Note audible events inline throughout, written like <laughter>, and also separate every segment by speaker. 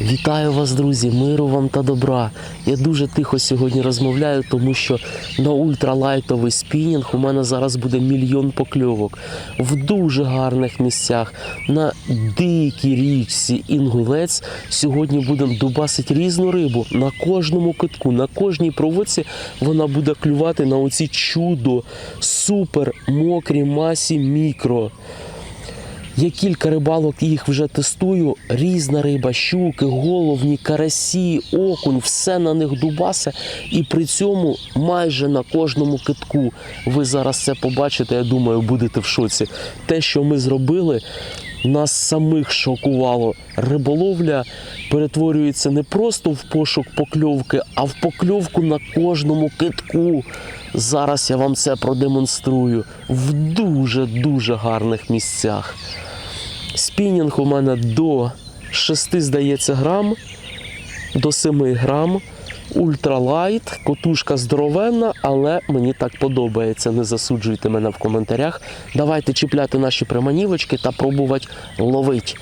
Speaker 1: Вітаю вас, друзі! Миру вам та добра. Я дуже тихо сьогодні розмовляю, тому що на ультралайтовий спінінг у мене зараз буде мільйон покльовок в дуже гарних місцях. На дикій річці Інгулець сьогодні будемо дубасити різну рибу на кожному китку, на кожній проводці вона буде клювати на оці чудо супер мокрі масі мікро. Є кілька рибалок, їх вже тестую. Різна риба, щуки, головні, карасі, окунь, все на них дубасе. І при цьому майже на кожному китку ви зараз це побачите. Я думаю, будете в шоці. Те, що ми зробили, нас самих шокувало. Риболовля перетворюється не просто в пошук покльовки, а в покльовку на кожному китку. Зараз я вам це продемонструю в дуже-дуже гарних місцях. Спінінг у мене до 6, здається, грам, до 7 грам. Ультралайт, котушка здоровенна, але мені так подобається. Не засуджуйте мене в коментарях. Давайте чіпляти наші приманівочки та пробувати ловити.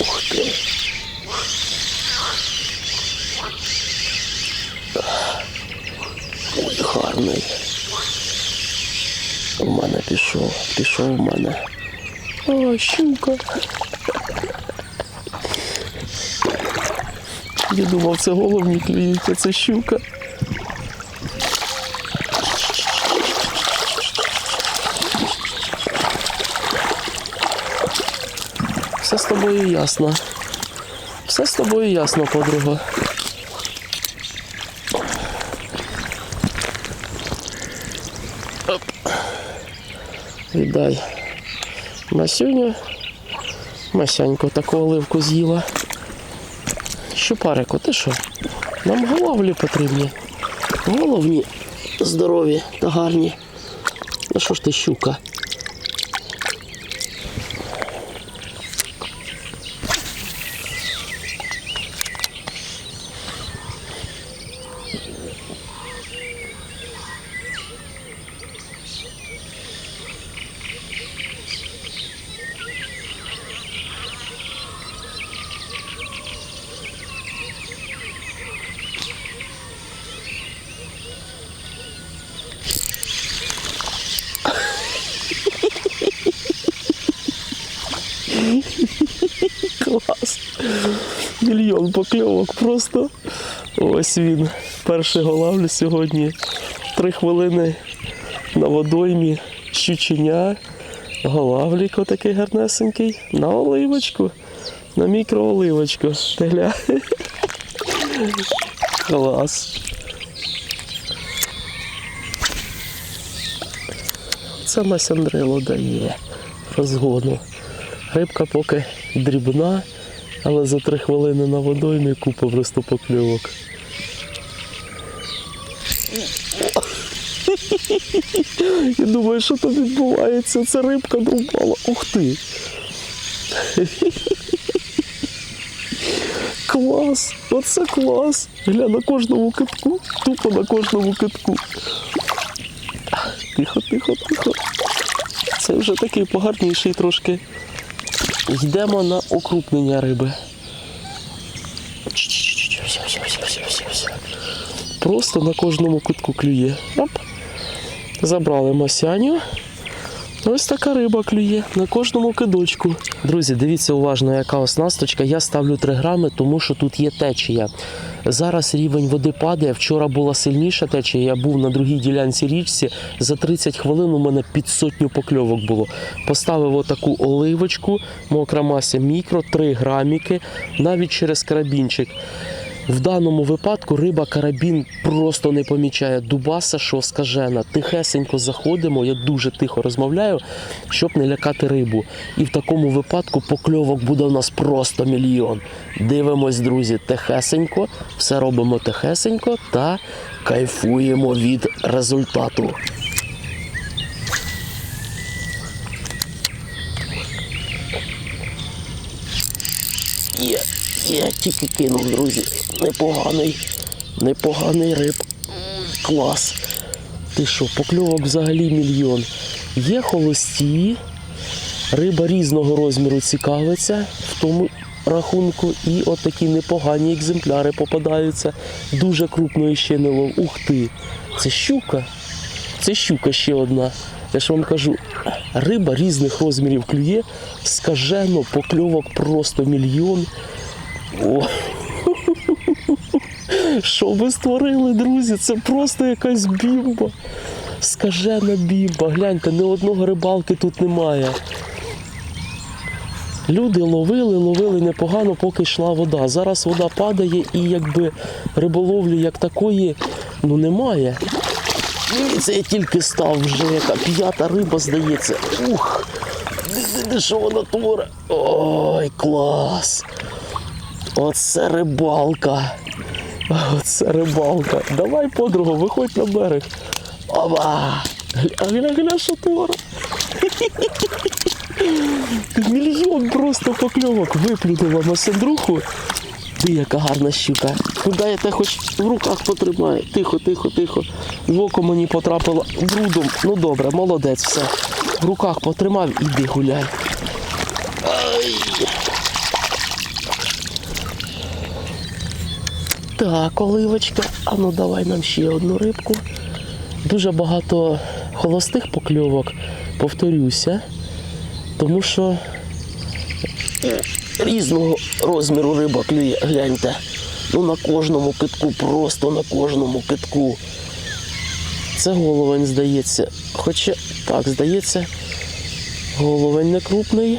Speaker 1: Ух ти. Гарний. У мене пішов, пішов у мене. О, щука. Я думав, це головні клюють, це щука. Все з тобою ясно. Все з тобою ясно, подруга. Віддай. Масюню. Масяньку таку оливку з'їла. Щупарику, ти що? Нам головлі потрібні. Головні здорові та гарні. Ну що ж ти щука? Клас. Мільйон покльовок просто. Ось він. Перший голавлю сьогодні. Три хвилини на водоймі. Щученя. Голавлік отакий гарнесенький. На оливочку. На мікрооливочку. Ти гля. Клас. Це масяндрило дає розгону. Рибка поки дрібна, але за три хвилини на водоймі купа просто покльовок. Я думаю, що там відбувається? Це рибка друбала. Ух ти. Клас! Оце клас! Гля на кожному китку, тупо на кожному китку. Тихо, тихо, тихо. Це вже такий погарніший трошки. Йдемо на укрупнення риби. Просто на кожному кутку клює. Оп. Забрали масяню. Ось така риба клює на кожному кидочку. Друзі, дивіться уважно, яка оснасточка. Я ставлю 3 грами, тому що тут є течія. Зараз рівень води падає. Вчора була сильніша течія. Я був на другій ділянці річці. За 30 хвилин у мене під сотню покльовок було. Поставив отаку оливочку, мокра мася мікро, 3 граміки, навіть через карабінчик. В даному випадку риба карабін просто не помічає. Дубаса, що скажена. Тихесенько заходимо, я дуже тихо розмовляю, щоб не лякати рибу. І в такому випадку покльовок буде у нас просто мільйон. Дивимось, друзі, тихесенько, все робимо тихесенько та кайфуємо від результату. Є, є, тільки кинув, друзі. Непоганий, непоганий риб. Клас. Ти що, покльовок взагалі мільйон. Є холості, риба різного розміру цікавиться в тому рахунку. І отакі непогані екземпляри попадаються. Дуже крупної ще не лов. Ух ти! Це щука. Це щука ще одна. Я ж вам кажу, риба різних розмірів клює, скажено, покльовок просто мільйон. О. Що ви створили, друзі? Це просто якась бімба. Скажена бімба. Гляньте, ні одного рибалки тут немає. Люди ловили, ловили непогано, поки йшла вода. Зараз вода падає і якби риболовлі як такої ну немає. Це я тільки став вже яка п'ята риба, здається. Ух! Де що вона творить? Ой, клас! Оце рибалка. Оце рибалка. Давай, подруга, виходь на берег. Оба! Гля, гля, що творить. Мільйон просто покльовок виплюнула на сандруху. Ти яка гарна щука. Куди я те хоч в руках потримаю. Тихо, тихо, тихо. В око мені потрапило брудом. Ну добре, молодець, все. В руках потримав, іди гуляй. Так, оливочка. А ну давай нам ще одну рибку. Дуже багато холостих покльовок, повторюся, тому що різного розміру риба клює, гляньте. Ну на кожному китку, просто на кожному китку. Це головень, здається. Хоча, так, здається, головень не крупний.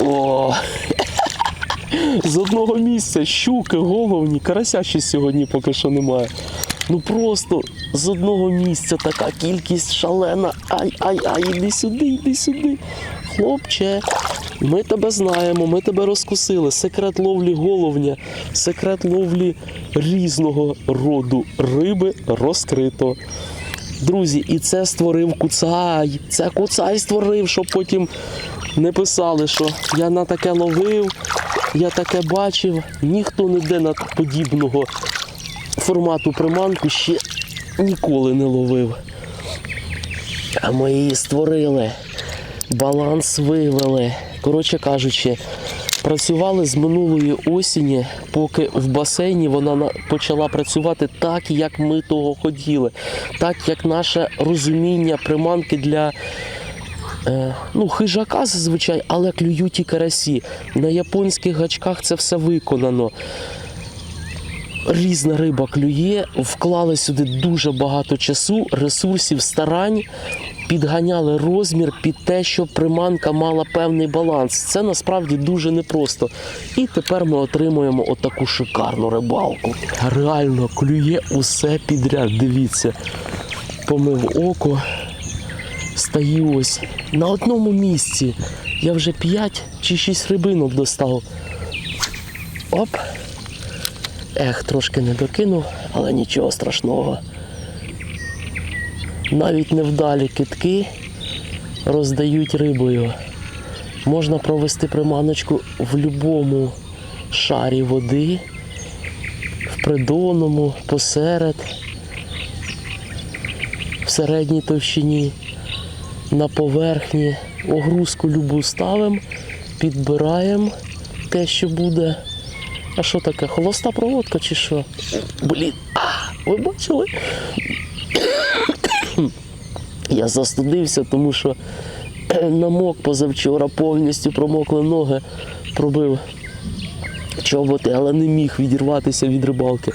Speaker 1: О! З одного місця щуки, головні, карася ще сьогодні поки що немає. Ну просто з одного місця така кількість шалена. Ай, ай, ай, іди сюди, іди сюди. Хлопче, ми тебе знаємо, ми тебе розкусили. Секрет ловлі головня, секрет ловлі різного роду риби розкрито. Друзі, і це створив куцай. Це куцай створив, щоб потім не писали, що я на таке ловив, я таке бачив. Ніхто ніде на подібного формату приманку ще ніколи не ловив. А ми її створили, баланс вивели. Коротше кажучи, працювали з минулої осені, поки в басейні вона почала працювати так, як ми того хотіли, так як наше розуміння приманки для ну, хижака зазвичай, але клюють і карасі. На японських гачках це все виконано. Різна риба клює, вклали сюди дуже багато часу, ресурсів, старань, підганяли розмір під те, щоб приманка мала певний баланс. Це насправді дуже непросто. І тепер ми отримуємо отаку шикарну рибалку. Реально клює усе підряд. Дивіться, помив око, стаю ось на одному місці. Я вже 5 чи 6 рибинок достав. Оп. Ех, трошки не докинув, але нічого страшного. Навіть невдалі китки роздають рибою. Можна провести приманочку в будь-якому шарі води, в придонному, посеред, в середній товщині, на поверхні. Огрузку любу ставимо, підбираємо те, що буде. А що таке? Холоста проводка чи що? Блін, а, ви бачили? Я застудився, тому що намок позавчора, повністю промокли ноги, пробив чоботи, але не міг відірватися від рибалки.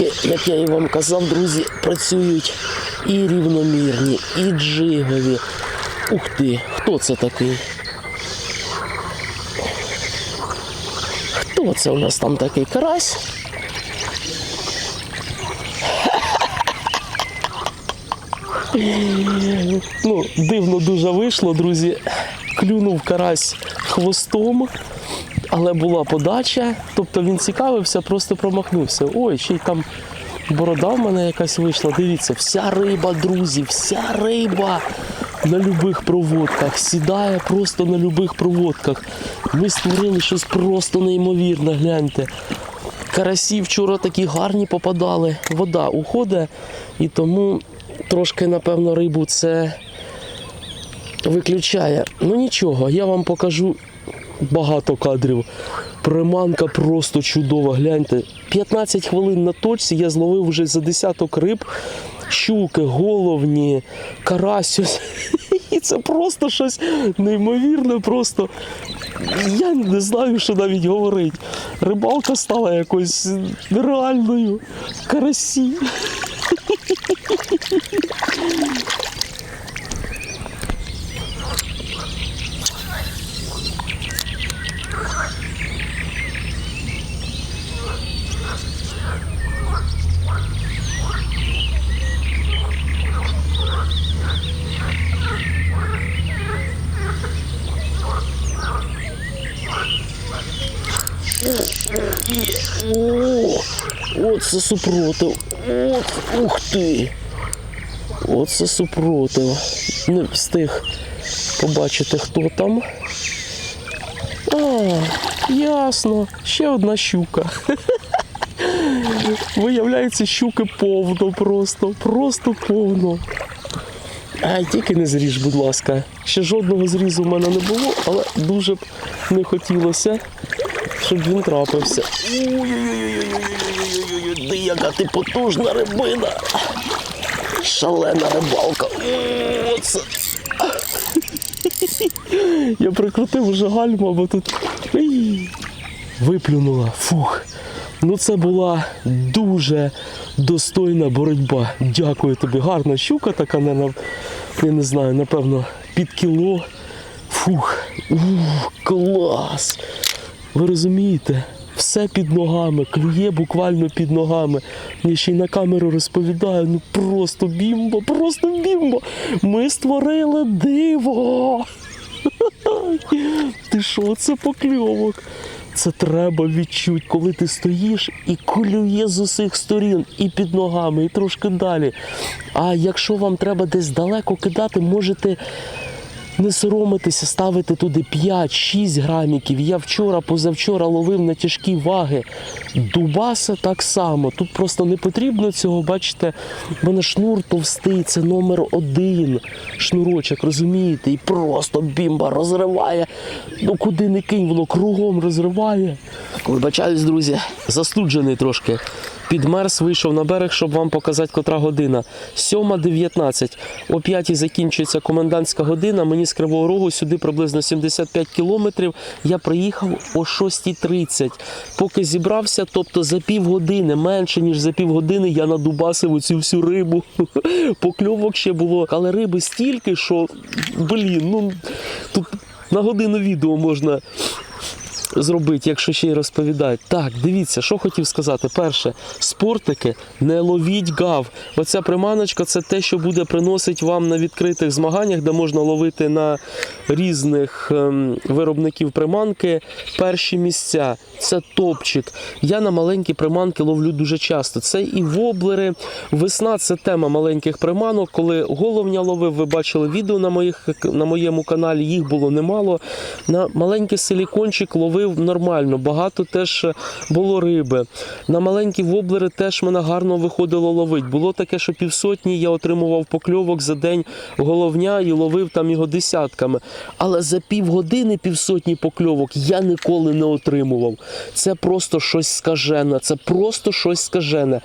Speaker 1: Як я і вам казав, друзі, працюють і рівномірні, і джигові. Ух ти, хто це такий? Хто це у нас там такий карась? Ну, дивно дуже вийшло, друзі. Клюнув карась хвостом, але була подача. Тобто він цікавився, просто промахнувся. Ой, ще й там борода в мене якась вийшла. Дивіться, вся риба, друзі, вся риба на любих проводках. Сідає просто на любих проводках. Ми створили щось просто неймовірне, гляньте. Карасі вчора такі гарні попадали. Вода уходить, і тому трошки, напевно, рибу це виключає. Ну нічого, я вам покажу багато кадрів. Приманка просто чудова. Гляньте, 15 хвилин на точці я зловив вже за десяток риб, щуки, головні, карасю. <laughs> І це просто щось неймовірне. Просто я не знаю, що навіть говорить. Рибалка стала якось нереальною. Карасі. <laughs> оце супротив. От, ух ти. Оце супротив. Не встиг побачити, хто там. А, ясно. Ще одна щука. <laughs> Виявляється, щуки повно просто. Просто повно. Ай, тільки не зріж, будь ласка. Ще жодного зрізу в мене не було, але дуже б не хотілося, щоб він трапився. Ой-ой-ой, яка ти потужна рибина. Шалена рибалка. Оце. Я прикрутив уже гальму, бо тут виплюнула. Фух. Ну це була дуже достойна боротьба. Дякую тобі. Гарна щука така, на, я не знаю, напевно, під кіло. Фух, ух, клас. Ви розумієте? Все під ногами, клює буквально під ногами. Я ще й на камеру розповідаю, ну просто бімбо, просто бімбо. Ми створили диво. <laughs> Ти що, це покльовок? Це треба відчути, коли ти стоїш і клює з усіх сторін, і під ногами, і трошки далі. А якщо вам треба десь далеко кидати, можете не соромитися, ставити туди 5-6 граміків. Я вчора, позавчора ловив на тяжкі ваги. Дубаса так само. Тут просто не потрібно цього, бачите, в мене шнур товстий, це номер один шнурочок, розумієте? І просто бімба розриває. Ну куди не кинь, воно кругом розриває. Вибачаюсь, друзі, застуджений трошки. Підмерз вийшов на берег, щоб вам показати, котра година. 7.19. О 5 закінчується комендантська година. Мені з Кривого Рогу сюди приблизно 75 кілометрів. Я приїхав о 6.30. Поки зібрався, тобто за півгодини, менше ніж за півгодини, я надубасив оцю всю рибу. <laughs> Покльовок ще було. Але риби стільки, що блін, ну тут на годину відео можна зробити, якщо ще й розповідати. Так, дивіться, що хотів сказати. Перше, спортики, не ловіть гав. Оця приманочка це те, що буде приносити вам на відкритих змаганнях, де можна ловити на різних ем, виробників приманки перші місця. Це топчик. Я на маленькі приманки ловлю дуже часто. Це і воблери. Весна це тема маленьких приманок. Коли головня ловив, ви бачили відео на, моїх, на моєму каналі, їх було немало. На маленький силікончик ловив нормально, багато теж було риби. На маленькі воблери теж мене гарно виходило ловити. Було таке, що півсотні я отримував покльовок за день головня і ловив там його десятками. Але за півгодини півсотні покльовок я ніколи не отримував. Це просто щось скажене, це просто щось скажене.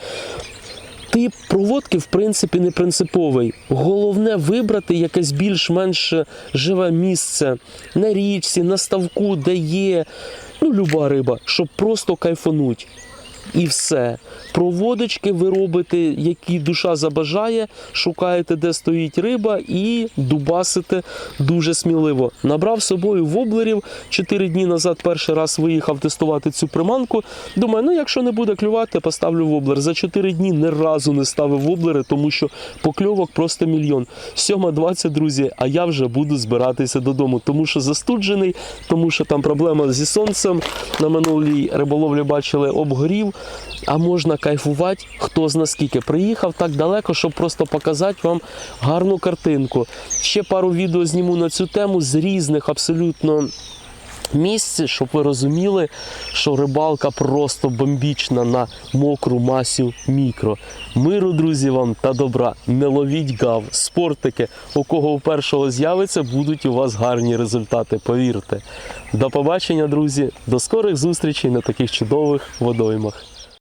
Speaker 1: Тип проводки, в принципі, не принциповий. Головне вибрати якесь більш-менш живе місце на річці, на ставку, де є ну, люба риба, щоб просто кайфануть. І все. Проводочки ви робите, які душа забажає, шукаєте, де стоїть риба, і дубасите дуже сміливо. Набрав з собою воблерів. Чотири дні назад перший раз виїхав тестувати цю приманку. Думаю, ну якщо не буде клювати, поставлю воблер. За чотири дні ні разу не ставив воблери, тому що покльовок просто мільйон. 7.20, друзі, а я вже буду збиратися додому, тому що застуджений, тому що там проблема зі сонцем. На минулій риболовлі бачили, обгорів. А можна кайфувати, хто з наскільки Приїхав так далеко, щоб просто показати вам гарну картинку. Ще пару відео зніму на цю тему з різних абсолютно місць, щоб ви розуміли, що рибалка просто бомбічна на мокру масю мікро. Миру, друзі, вам та добра. Не ловіть гав, спортики. У кого у першого з'явиться, будуть у вас гарні результати. Повірте. До побачення, друзі. До скорих зустрічей на таких чудових водоймах.